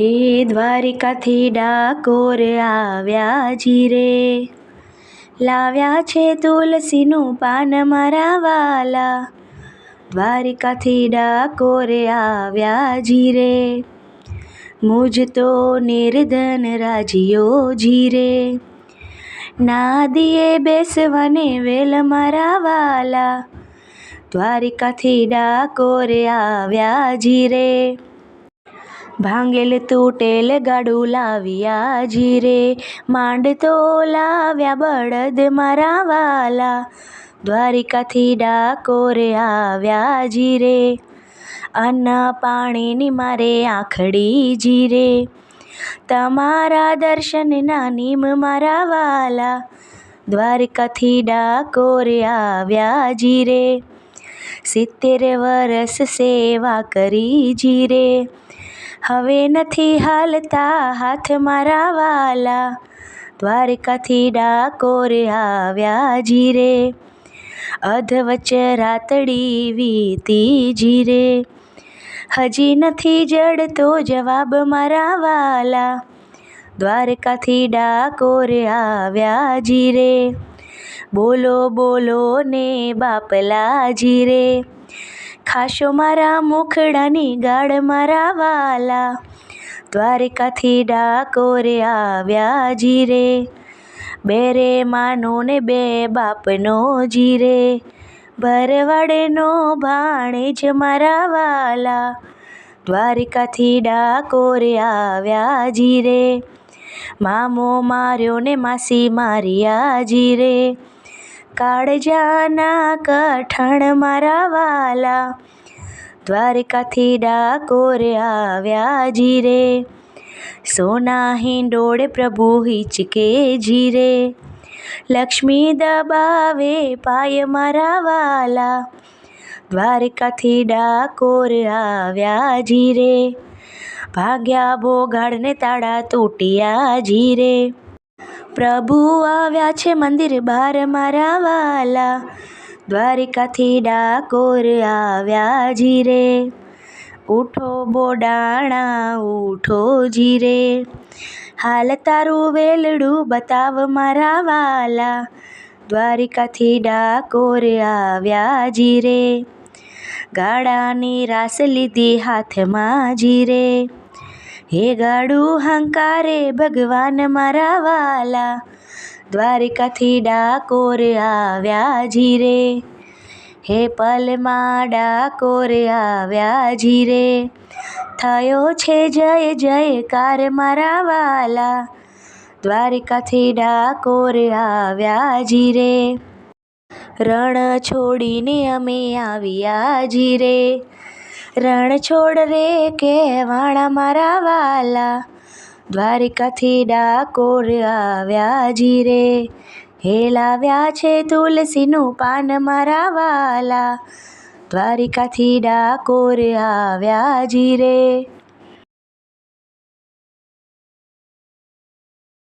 હે દ્વારિકાથી ડાકોર આવ્યા જીરે. લાવ્યા છે તુલસીનું પાન મારા વાલા. દ્વારિકાથી ડાકોર આવ્યા જીરે. મુજ તો નિર્ધન રાજીઓ જીરે. ના નાદીએ બેસવાને વેલ મારા વાલા. દ્વારિકાથી ડાકોર આવ્યા જી રે ભાંગેલ તૂટેલ ગાડું લાવ્યા જીરે, માંડ તો લાવ્યા બળદ મારા વાલા. દ્વારિકાથી ડાકોરે આવ્યા જીરે, અન્ન પાણીની મારે આખડી જીરે. તમારા દર્શન નાનીમ મારા વાલા. દ્વારકાથી ડાકોરે આવ્યા જીરે, સિત્તેર વરસ સેવા કરી જી રે હવે નથી હાલતા હાથ મારા વાલા. દ્વારકાથી ડાકોર આવ્યા જીરે. અધવચ રાતડી વીતી જીરે. હજી નથી જડતો જવાબ મારા વાલા. દ્વારકાથી ડાકોર આવ્યા જીરે. બોલો બોલો ને બાપલા જી રે ખાશો મારા મુખડાની ગાળ મારા વાલા. દ્વારકાથી ડાકોરે આવ્યા જી રે બેરે માનો ને બે બાપનો જીરે. ભરવાડેનો ભાણે જ મારા વાલા. દ્વારકાથી ડાકોરે આવ્યા જીરે. મામો માર્યો ને માસી મારી જી રે કાળજાના કઠણ મારા વાલા, દ્વારકાથી ડાકોર આવ્યા જીરે. સોના હિંડોળે પ્રભુ હિચકે જીરે. લક્ષ્મી દબાવે પાય મારા વાલા, દ્વારકાથી ડાકોર આવ્યા જીરે. ભાગ્યા ભોગાડને તાળા તૂટ્યા જી રે પ્રભુ આવ્યા છે મંદિર બાર મારા વાલા. દ્વારિકાથી ડાકોર આવ્યા જીરે. ઉઠો બોડાણા, ઉઠો જીરે. હાલ તારું વેલડું બતાવ મારા વાલા. દ્વારિકાથી ડાકોર આવ્યા જીરે. ગાડાની રાસ લીધી હાથમાં જી રે હે ગાડું હંકારે ભગવાન મારા વાલા. દ્વારિકાથી ડાકોર આવ્યા જીરે હે પલમાં ડાકોર આવ્યા જીરે થયો છે જય જયકાર મારા વાલા. દ્વારિકાથી ડાકોર આવ્યા જીરે રણ છોડીને અમે આવ્યા જી રે રણ છોડ રે કેવાણા મારા વાલા? દ્વારિકાથી ડાકોર આવ્યા જી રે. હેલાવ્યા છે તુલસીનું પાન મારા વાલા? દ્વારિકાથી ડાકોર આવ્યા જી રે.